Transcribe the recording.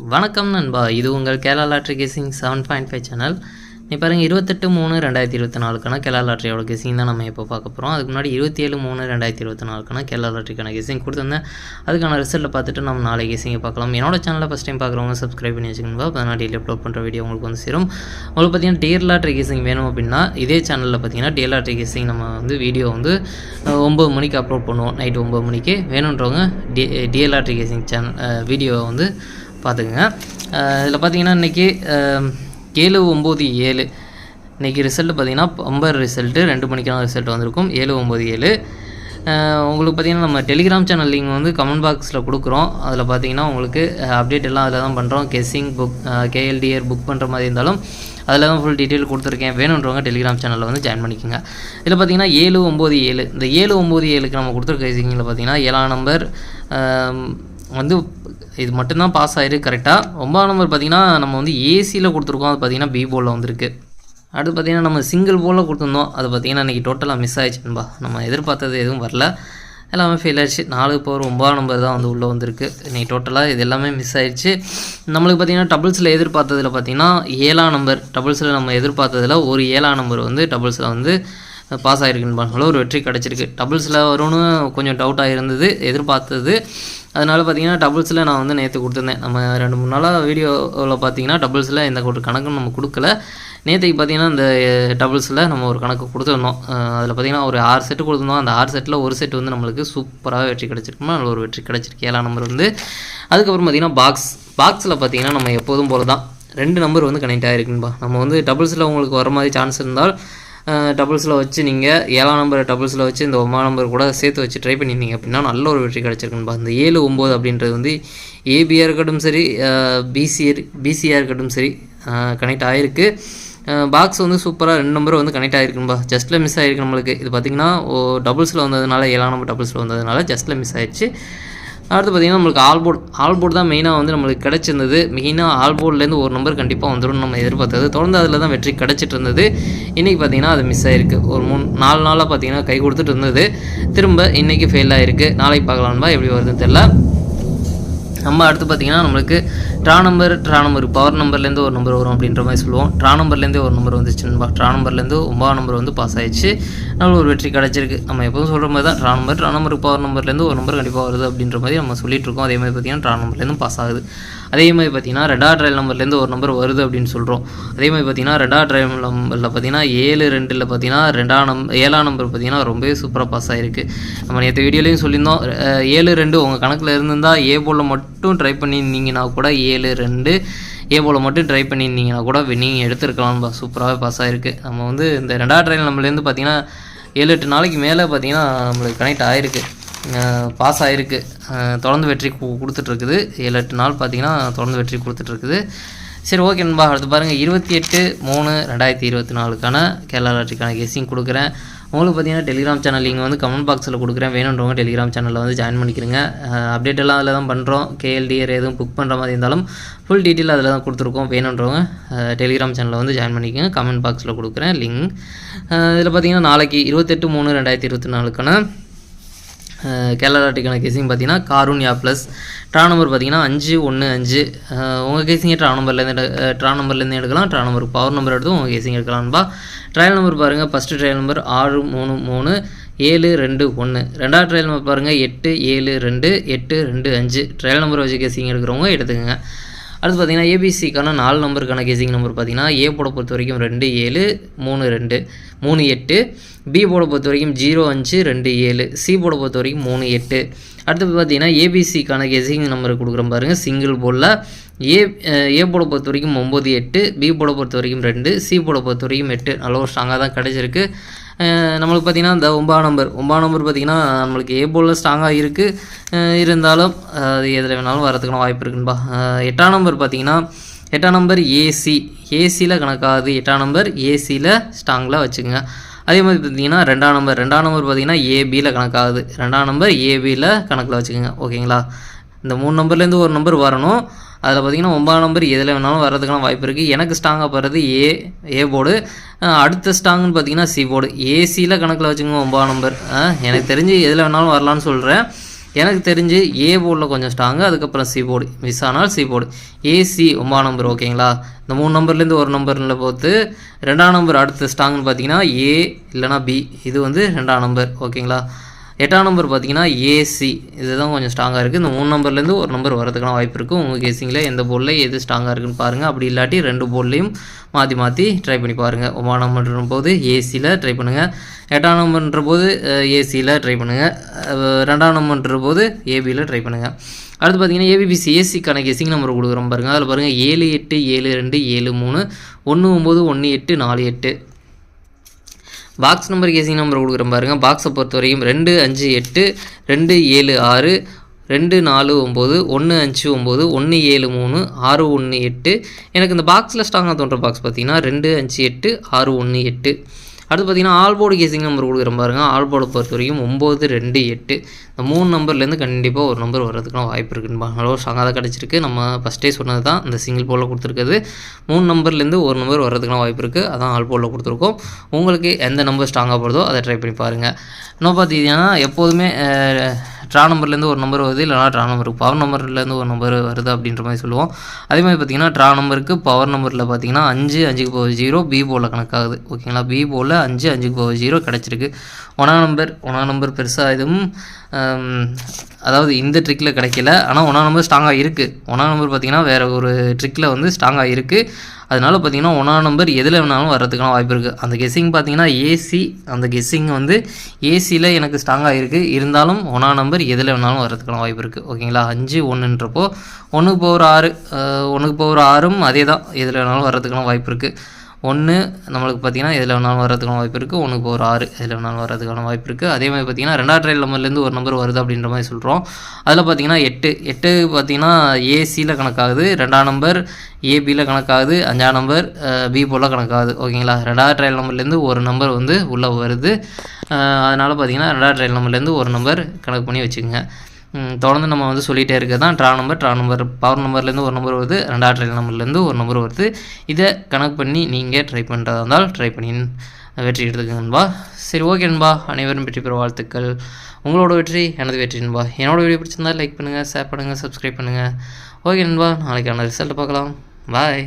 வணக்கம் நண்பா. இது உங்கள் Kerala lottery guessing seven point five channel நீ பாருங்கள் இருபத்தெட்டு மூணு ரெண்டாயிரத்தி இருபத்தி நாலுக்கான கேரளா லாட்ரியோட கேசிங் தான் நம்ம இப்போ பார்க்க போகிறோம் அதுக்கு முன்னாடி இருபத்தி ஏழு மூணு ரெண்டாயிரத்தி இருபத்தி நாலுக்கான கேரளா லாட்ரிக்கான கேசிங் கொடுத்துருந்தேன். அதுக்கான ரிசல்ட்டை பார்த்துட்டு நம்ம நாளை கேசிங்க பார்க்கலாம். என்னோட சேனலில் ஃபஸ்ட் டைம் பார்க்குறவங்க சப்ஸ்கிரைப் பண்ணி வச்சுக்கோங்க அப்போ நான் டெய்லி அப்லோட் பண்ணுற வீடியோ உங்களுக்கு வந்து சேரும். உங்களுக்கு பார்த்தீங்கன்னா டேர் லாட்ரி கேசிங் வேணும் அப்படின்னா இதே சேனலில் பார்த்தீங்கன்னா டேர் லாட்ரி கேசிங் நம்ம வந்து வீடியோ வந்து ஒம்பது மணிக்கு அப்லோட் பண்ணுவோம். நைட் ஒம்பது மணிக்கு. வேணுன்றவங்க டி டிஎல் லாட்ரி கேசிங் சேனல் வீடியோவை வந்து பார்த்துக்குங்க. இதில் பார்த்தீங்கன்னா இன்றைக்கி ஏழு ஒம்பது ஏழு. இன்றைக்கி ரிசல்ட்டு பார்த்தீங்கன்னா பம்பர் ரிசல்ட்டு ரெண்டு மணிக்கான ரிசல்ட் வந்திருக்கும். ஏழு ஒம்பது ஏழு. உங்களுக்கு பார்த்தீங்கன்னா நம்ம டெலிகிராம் சேனல் லிங்க் வந்து கமெண்ட் பாக்ஸில் கொடுக்குறோம். அதில் பார்த்தீங்கன்னா உங்களுக்கு அப்டேட் எல்லாம் அதில் தான் பண்ணுறோம் கெஸ்ஸிங் புக் கேஎல்டிஆர் புக் பண்ணுற மாதிரி இருந்தாலும் அதில் தான் ஃபுல் டீட்டெயில் கொடுத்துருக்கேன். வேணுன்றவங்க டெலிகிராம் சேனலில் வந்து ஜாயின் பண்ணிக்கோங்க. இதில் பார்த்தீங்கன்னா ஏழு ஒம்பது ஏழு. இந்த ஏழு ஒம்பது ஏழுக்கு நம்ம கொடுத்துருக்க கெஸ்ஸிங்கில் பார்த்தீங்கன்னா ஏழாம் நம்பர் வந்து இது மட்டும்தான் பாஸ் ஆயிருக்கு கரெக்டாக ஒன்பதாம் நம்பர் பார்த்தீங்கன்னா நம்ம வந்து ஏசியில் கொடுத்துருக்கோம் அது பார்த்தீங்கன்னா பி போலில் வந்திருக்கு. அடுத்து பார்த்தீங்கன்னா நம்ம சிங்கிள் போலில் கொடுத்துருந்தோம் அது பார்த்தீங்கன்னா இன்றைக்கி டோட்டலாக மிஸ் ஆயிடுச்சுன்பா நம்ம எதிர்பார்த்தது எதுவும் வரல. எல்லாமே ஃபெயில் ஆயிடுச்சு. நாலு பவர் ஒம்பதாம் நம்பர் தான் வந்து உள்ளே வந்திருக்கு. இன்றைக்கி டோட்டலாக இது எல்லாமே மிஸ் ஆயிடுச்சு. நம்மளுக்கு பார்த்தீங்கன்னா டபுள்ஸில் எதிர்பார்த்ததில் பார்த்தீங்கன்னா ஏழாம் நம்பர் டபுள்ஸில் நம்ம எதிர்பார்த்ததில் ஒரு ஏழாம் நம்பர் வந்து டபுள்ஸில் வந்து பாஸ் ஆகிருக்குன்னு ஒரு வெற்றி கிடச்சிருக்கு. டபுள்ஸில் வரும்னு கொஞ்சம் டவுட்டாக இருந்தது எதிர்பார்த்தது. அதனால் பார்த்தீங்கன்னா டபுள்ஸில் நான் வந்து நேற்று கொடுத்துருந்தேன். நம்ம ரெண்டு மூணு நாளாக வீடியோவில் பார்த்தீங்கன்னா டபுள்ஸில் எந்த ஒரு கணக்கும் நம்ம கொடுக்கல. நேற்றுக்கு பார்த்தீங்கன்னா இந்த டபுள்ஸில் நம்ம ஒரு கணக்கு கொடுத்துருந்தோம். அதில் பார்த்தீங்கன்னா ஒரு ஆறு செட்டு கொடுத்துருந்தோம். அந்த ஆறு செட்டில் ஒரு செட் வந்து நம்மளுக்கு சூப்பராக வெற்றி கிடச்சிருக்குமா? அதில் ஒரு வெற்றி கிடச்சிருக்கு. ஏழாம் நம்பர் வந்து. அதுக்கப்புறம் பார்த்திங்கன்னா பாக்ஸ் பாக்ஸில் பார்த்தீங்கன்னா நம்ம எப்போதும் போல தான் ரெண்டு நம்பர் வந்து கனெக்ட் ஆகிருக்குன்பா நம்ம வந்து டபுள்ஸில் உங்களுக்கு வர மாதிரி சான்ஸ் இருந்தால் டபுள்ஸில் வச்சு நீங்கள் ஏழாம் நம்பர் டபுள்ஸில் வச்சு இந்த ஒம்பது நம்பர் கூட சேர்த்து வச்சு ட்ரை பண்ணியிருந்தீங்க. அப்படின்னா நல்ல ஒரு வெற்றி கிடச்சிருக்குன்னு இந்த ஏழு ஒம்பது அப்படின்றது வந்து ஏபியாக இருக்கட்டும் சரி பிசிஆர் பிசிஆர் இருக்கட்டும் சரி கனெக்ட் ஆகிருக்கு பாக்ஸ் வந்து சூப்பராக ரெண்டு நம்பரும் வந்து கனெக்ட் ஆகிருக்குன்பா ஜஸ்ட்டில் மிஸ் ஆகிருக்கு நம்மளுக்கு. இது பார்த்திங்கன்னா டபுள்ஸில் வந்ததுனால ஏழாம் நம்பர் டபுள்ஸில் வந்ததுனால ஜஸ்ட்டில் மிஸ் ஆயிடுச்சு. அடுத்து பார்த்திங்கன்னா நம்மளுக்கு ஆல்போர்ட் ஆல்போர்ட் தான் மெயினாக வந்து நம்மளுக்கு கிடச்சிருந்தது. மெயினாக ஆல்போர்ட்லேருந்து ஒரு நம்பர் கண்டிப்பாக வந்துடும் நம்ம எதிர்பார்த்தது. தொடர்ந்து அதில் தான் வெற்றி கிடச்சிட்டு இருந்தது இன்றைக்கி பார்த்திங்கன்னா அது மிஸ் ஆகிருக்கு ஒரு மூணு நாலு நாளாக பார்த்திங்கன்னா கை கொடுத்துட்டு இருந்தது. திரும்ப இன்றைக்கி ஃபெயில் ஆகிருக்கு நாளைக்கு பார்க்கலாம்பா எப்படி வருதுன்னு தெரில நம்ம அடுத்து பார்த்திங்கன்னா நம்மளுக்கு draw number draw number power நம்பர்லேருந்து ஒரு நம்பர் வரும் அப்படின்ற மாதிரி சொல்லுவோம். ட்ரா நம்பர்லேருந்தே ஒரு நம்பர் வந்துச்சுன்னு ட்ரா நம்பர்லேருந்து ஒம்பதாம் நம்பர் வந்து பாஸ் ஆயிடுச்சு. நம்மளுக்கு ஒரு வெற்றி கிடச்சிருக்கு. நம்ம எப்போதும் சொல்கிற மாதிரி தான் draw number draw number power நம்பர்லேருந்து ஒரு நம்பர் கண்டிப்பாக வருது அப்படின்ற மாதிரி நம்ம சொல்லிட்டு இருக்கோம். அதே மாதிரி பார்த்திங்கன்னா ட்ரா நம்பர்லேருந்து பாஸ் ஆகுது. அதே மாதிரி பார்த்தீங்கன்னா ரெடா ட்ரையல் நம்பர்லேருந்து ஒரு நம்பர் வருது அப்படின்னு சொல்கிறோம் அதே மாதிரி பார்த்தீங்கன்னா ரெடா ட்ரையல் நம்பரில் பார்த்தீங்கன்னா ஏழு ரெண்டில் பார்த்தீங்கன்னா ரெண்டாம் நம் ஏழாம் நம்பர் பார்த்தீங்கன்னா ரொம்பவே சூப்பராக பாஸ் ஆகிருக்கு நம்ம நேற்று வீடியோலையும் சொல்லியிருந்தோம். ஏழு ரெண்டு உங்கள் கணக்கில் இருந்திருந்தால் ஏ போல் மட்டும் ட்ரை பண்ணியிருந்தீங்கன்னா கூட ஏழு ரெண்டு ஏ போல் மட்டும் ட்ரை பண்ணியிருந்தீங்கன்னா கூட நீங்கள் எடுத்துருக்கலாம் சூப்பராகவே பாஸ் ஆகிருக்கு நம்ம வந்து இந்த ரெண்டா ட்ரையல் நம்பர்லேருந்து பார்த்தீங்கன்னா ஏழு எட்டு நாளைக்கு மேலே பார்த்தீங்கன்னா நம்மளுக்கு கனெக்ட் ஆகிருக்கு பாஸ் ஆகிருக்கு தொடர்ந்து வெற்றி கு- கொடுத்துட்ருக்குது. ஏழு எட்டு நாள் பார்த்தீங்கன்னா தொடர்ந்து வெற்றி கொடுத்துட்ருக்குது. சரி ஓகே நண்பா. அடுத்து பாருங்கள் இருபத்தி எட்டு மூணு ரெண்டாயிரத்தி இருபத்தி நாலுக்கான கேரளா லாட்ரிக்கான கெஸ்ஸிங் கொடுக்குறேன். உங்களுக்கு பார்த்தீங்கன்னா டெலிகிராம் சேனல் நீங்கள் வந்து கமெண்ட் பாக்ஸில் கொடுக்குறேன். வேணுன்றவங்க டெலிகிராம் சேனலில் வந்து ஜாயின் பண்ணிக்கிறங்க அப்டேட் எல்லாம் அதில் தான் பண்ணுறோம் கேஎல்டிஆர் எதுவும் புக் பண்ணுற மாதிரி இருந்தாலும் ஃபுல் டீட்டெயில் அதில் தான் கொடுத்துருக்கோம். வேணுன்றவங்க டெலிகிராம் சேனலில் வந்து ஜாயின் பண்ணிக்கோங்க. கமெண்ட் பாக்ஸில் கொடுக்குறேன். லிங்க் இதில் பார்த்தீங்கன்னா நாளைக்கு இருபத்தெட்டு மூணு ரெண்டாயிரத்தி இருபத்தி நாலுக்கான கேரளாட்டிக்கான கேசிங் பார்த்தீங்கன்னா காரூன் யா ப்ளஸ் ட்ரா நம்பர் பார்த்தீங்கன்னா அஞ்சு ஒன்று அஞ்சு. உங்கள் கேசிங்கே ட்ரா நம்பர்லேருந்து எடு ட்ரா நம்பர்லேருந்து எடுக்கலாம். ட்ரா நம்பர் பவர் நம்பர் எடுத்து உங்கள் கேசிங் எடுக்கலாம்பா ட்ரையல் நம்பர் பாருங்கள் ஃபஸ்ட்டு ட்ரையல் நம்பர் ஆறு மூணு மூணு ஏழு ரெண்டு ஒன்று ரெண்டாவது ட்ரையல் நம்பர் பாருங்கள் எட்டு ஏழு ரெண்டு எட்டு ரெண்டு அஞ்சு. ட்ரையல் நம்பர் வச்சு கேசிங் எடுக்கிறவங்க எடுத்துக்கோங்க. அடுத்து பார்த்தீங்கன்னா ஏபிசிக்கான நாலு நம்பருக்கான கேசிங் நம்பர் பார்த்தீங்கன்னா ஏ போட பொறுத்த வரைக்கும் ரெண்டு ஏழு மூணு ரெண்டு மூணு எட்டு பி போட பொறுத்த வரைக்கும் ஜீரோ அஞ்சு ரெண்டு ஏழு சி போட பொறுத்த வரைக்கும் மூணு எட்டு. அடுத்து பார்த்தீங்கன்னா ஏபிசிக்கான கெசிங் நம்பர் கொடுக்குறோம் பாருங்கள் சிங்கிள் போலில் ஏ ஏ போட பொறுத்த வரைக்கும் ஒம்பது எட்டு பி போட பொறுத்த வரைக்கும் ரெண்டு சி போட பொறுத்த வரைக்கும் எட்டு. நல்ல ஒரு ஸ்ட்ராங்காக தான் கிடச்சிருக்கு. நம்மளுக்கு பார்த்தீங்கன்னா இந்த ஒம்பதாம் நம்பர். ஒன்பதாம் நம்பர் பார்த்திங்கன்னா நம்மளுக்கு ஏ போர்டில் ஸ்ட்ராங்காக இருக்குது இருந்தாலும் அது எதில் வேணாலும் வரதுக்கான வாய்ப்பு இருக்குன்பா எட்டாம் நம்பர் பார்த்தீங்கன்னா எட்டாம் நம்பர் ஏசி ஏசியில் கணக்காகுது எட்டாம் நம்பர் ஏசியில் ஸ்ட்ராங்கில் வச்சுக்கோங்க. அதே மாதிரி பார்த்தீங்கன்னா ரெண்டாம் நம்பர். ரெண்டாம் நம்பர் பார்த்தீங்கன்னா ஏபியில் கணக்காகுது. ரெண்டாம் நம்பர் ஏபியில் கணக்கில் வச்சுக்கோங்க. ஓகேங்களா? இந்த மூணு நம்பர்லேருந்து ஒரு நம்பர் வரணும். அதில் பார்த்தீங்கன்னா ஒன்பதாம் நம்பர் எதில் வேணாலும் வர்றதுக்கான வாய்ப்பு இருக்குது எனக்கு ஸ்ட்ராங்காக போகிறது ஏ ஏ போர்டு அடுத்த ஸ்ட்ராங்னு பார்த்தீங்கன்னா சி போர்டு ஏசியில் கணக்கில் வச்சுக்கோங்க ஒன்பதாம் நம்பர் எனக்கு தெரிஞ்சு எதில் வேணாலும் வரலான்னு சொல்கிறேன் எனக்கு தெரிஞ்சு ஏ போர்டில் கொஞ்சம் ஸ்ட்ராங்கு அதுக்கப்புறம் சி போர்டு மிஸ் ஆனால் சி போர்டு ஏசி ஒம்பதாம் நம்பர் ஓகேங்களா இந்த மூணு நம்பர்லேருந்து ஒரு நம்பரில் போத்து ரெண்டாம் நம்பர் அடுத்த ஸ்ட்ராங்னு பார்த்தீங்கன்னா ஏ இல்லைனா பி இது வந்து ரெண்டாம் நம்பர் ஓகேங்களா எட்டாம் நம்பர் பார்த்தீங்கன்னா ஏசி இதுதான் கொஞ்சம் ஸ்ட்ராங்காக இருக்குது இந்த மூணு நம்பர்லேருந்து ஒரு நம்பர் வரதுக்கான வாய்ப்பு இருக்குது உங்கள் கேசிங்கில் எந்த போர்டில் எது ஸ்ட்ராங்காக இருக்குன்னு பாருங்கள் அப்படி இல்லாட்டி ரெண்டு போர்ட்லேயும் மாற்றி மாற்றி ட்ரை பண்ணி பாருங்கள் ஒம்பதாம் நம்பர்ன்ற போது ஏசியில் ட்ரை பண்ணுங்கள் எட்டாம் நம்பர்ன்ற போது ஏசியில் ட்ரை பண்ணுங்கள் ரெண்டாம் நம்பர்ன்ற போது ஏபியில் ட்ரை பண்ணுங்கள் அடுத்து பார்த்தீங்கன்னா ஏபிபிசி ஏசிக்கான கெஸிங் நம்பர் கொடுக்குறோம் பாருங்கள் அதில் பாருங்கள் ஏழு எட்டு ஏழு ரெண்டு ஏழு மூணு ஒன்று ஒம்பது ஒன்று எட்டு நாலு எட்டு. பாக்ஸ் நம்பர் கேசிங் நம்பர் கொடுக்குறேன் பாருங்கள் பாக்ஸை பொறுத்த வரைக்கும் ரெண்டு அஞ்சு எட்டு ரெண்டு ஏழு ஆறு ரெண்டு நாலு ஒம்பது ஒன்று அஞ்சு ஒம்பது ஒன்று ஏழு மூணு ஆறு ஒன்று எட்டு. எனக்கு இந்த பாக்ஸில் ஸ்ட்ராங்காக தோன்ற பாக்ஸ் பார்த்தீங்கன்னா ரெண்டு அஞ்சு எட்டு ஆறு ஒன்று எட்டு. அடுத்து பார்த்தீங்கன்னா ஆல்போர்டு கேசிங் நம்பர் கொடுக்குற பாருங்கள் ஆல்போர்டை பொறுத்த வரைக்கும் ஒம்பது ரெண்டு எட்டு. இந்த மூணு நம்பர்லேருந்து கண்டிப்பாக ஒரு நம்பர் வர்றதுக்கான வாய்ப்பு இருக்குன்னு அளவு ஸ்ட்ராங்காக தான் கிடச்சிருக்கு. நம்ம ஃபஸ்ட்டே சொன்னது தான் இந்த சிங்கிள் போலில் கொடுத்துருக்குது மூணு நம்பர்லேருந்து ஒரு நம்பர் வர்றதுக்கான வாய்ப்பு இருக்குது அதான் ஆல்போர்டில் கொடுத்துருக்கோம். உங்களுக்கு எந்த நம்பர் ஸ்ட்ராங்காக போடுதோ அதை ட்ரை பண்ணி பாருங்கள் இன்னும் பார்த்தீங்கன்னா எப்போதுமே ட்ரா நம்பர்லேருந்து ஒரு நம்பர் வருது இல்லைனா ட்ரா நம்பருக்கு பவர் நம்பர்லேருந்து ஒரு நம்பர் வருது அப்படின்ற மாதிரி சொல்லுவோம். அதே மாதிரி பார்த்தீங்கன்னா ட்ரா நம்பருக்கு பவர் நம்பரில் பார்த்தீங்கன்னா அஞ்சு அஞ்சுக்கு போக ஜீரோ பி போலில் கணக்காகுது. ஓகேங்களா பி போலில் அஞ்சு அஞ்சுக்கு போக ஜீரோ கிடச்சிருக்கு. ஒன்றா நம்பர் ஒன்றா நம்பர் பெருசாக எதுவும் அதாவது இந்த ட்ரிக்கில் கிடைக்கல. ஆனால் ஒன்றா நம்பர் ஸ்ட்ராங்காக இருக்குது ஒன்றா நம்பர் பார்த்தீங்கன்னா வேறு ஒரு ட்ரிக்கில் வந்து ஸ்ட்ராங்காக இருக்குது அதனால பார்த்தீங்கன்னா ஒன்றா நம்பர் எதில் வேணாலும் வர்றதுக்கான வாய்ப்பு இருக்குது அந்த கெஸ்ஸிங் பார்த்தீங்கன்னா ஏசி அந்த கெஸ்ஸிங் வந்து ஏசியில் எனக்கு ஸ்ட்ராங்காக இருக்குது இருந்தாலும் ஒன்றா நம்பர் எதில் வேணாலும் வர்றதுக்கான வாய்ப்பு இருக்குது ஓகேங்களா அஞ்சு ஒன்றுன்றப்போ ஒன்றுக்கு போகிற ஆறு ஒன்றுக்கு போகிற ஆறும் அதே தான் எதில் வேணாலும் வர்றதுக்கான வாய்ப்பு இருக்குது ஒன்று நம்மளுக்கு பார்த்தீங்கன்னா எதில் வேணாலும் வர்றதுக்கான வாய்ப்பு இருக்குது ஒன்றுக்கு ஒரு ஆறு எதில் வேணாலும் வர்றதுக்கான வாய்ப்பு இருக்குது அதே மாதிரி பார்த்தீங்கன்னா ரெண்டாவது ட்ரையல் நம்பர்லேருந்து ஒரு நம்பர் வருது அப்படின்ற மாதிரி சொல்கிறோம் அதில் பார்த்தீங்கன்னா எட்டு எட்டு பார்த்தீங்கன்னா ஏசியில் கணக்காகுது ரெண்டாம் நம்பர் ஏபியில் கணக்காகுது அஞ்சாம் நம்பர் பி போல் கணக்காகுது. ஓகேங்களா? ரெண்டாவது ட்ரையல் நம்பர்லேருந்து ஒரு நம்பர் வந்து உள்ளே வருது. அதனால் பார்த்தீங்கன்னா ரெண்டாவது ட்ரையல் நம்பர்லேருந்து ஒரு நம்பர் கணக்கு பண்ணி வச்சுக்கோங்க. தொடர்ந்து நம்ம வந்து சொல்லிகிட்டே இருக்க தான் draw number draw number power நம்பர்லேருந்து ஒரு நம்பர் வருது. ரெண்டாவது ட்ரையல் நம்பர்லேருந்து ஒரு நம்பர் வருது. இதை கணக்கு பண்ணி நீங்கள் ட்ரை பண்ணுறதா இருந்தால் ட்ரை பண்ணி வெற்றி எடுத்துக்கங்க நண்பா. சரி ஓகே நண்பா. அனைவரும் வெற்றி பெற வாழ்த்துக்கள். உங்களோட வெற்றி எனது வெற்றி நண்பா. என்னோட வீடியோ பிடிச்சிருந்தா லைக் பண்ணுங்கள் ஷேர் பண்ணுங்கள் சப்ஸ்கிரைப் பண்ணுங்கள் ஓகே நண்பா. நாளைக்கான ரிசல்ட் பார்க்கலாம். பாய்